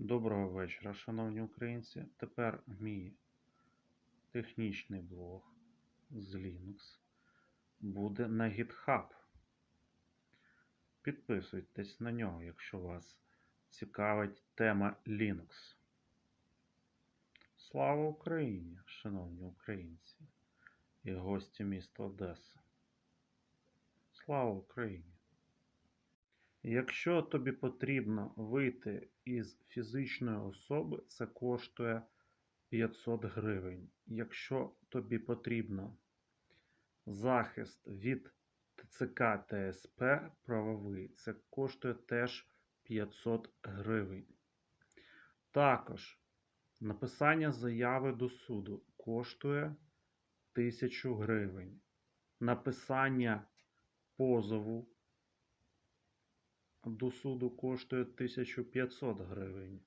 Доброго вечора, шановні українці. Тепер мій технічний блог з Linux буде на GitHub. Підписуйтесь на нього, якщо вас цікавить тема Linux. Слава Україні, шановні українці і гості міста Одеси. Слава Україні! Якщо тобі потрібно вийти із фізичної особи, це коштує 500 гривень. Якщо тобі потрібно захист від ТЦК ТСП правовий, це коштує теж 500 гривень. Також написання заяви до суду коштує 1000 гривень. Написання позову до суду коштує 1500 гривень.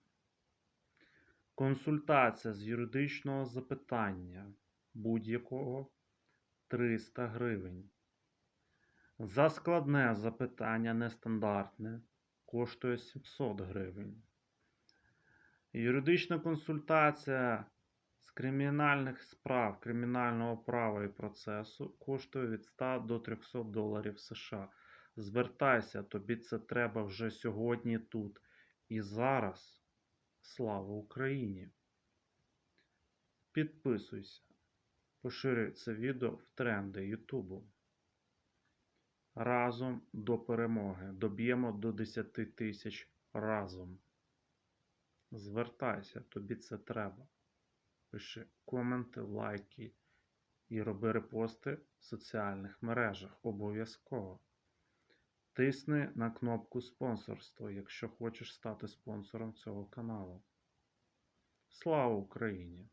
Консультація з юридичного запитання будь-якого 300 гривень. За складне запитання нестандартне коштує 700 гривень. Юридична консультація з кримінальних справ, кримінального права і процесу коштує від 100 до 300 доларів США. Звертайся, тобі це треба вже сьогодні тут і зараз. Слава Україні! Підписуйся, поширюй це відео в тренди Ютубу. Разом до перемоги. Доб'ємо до 10 тисяч разом. Звертайся, тобі це треба. Пиши коменти, лайки і роби репости в соціальних мережах. Обов'язково. Тисни на кнопку спонсорство, якщо хочеш стати спонсором цього каналу. Слава Україні!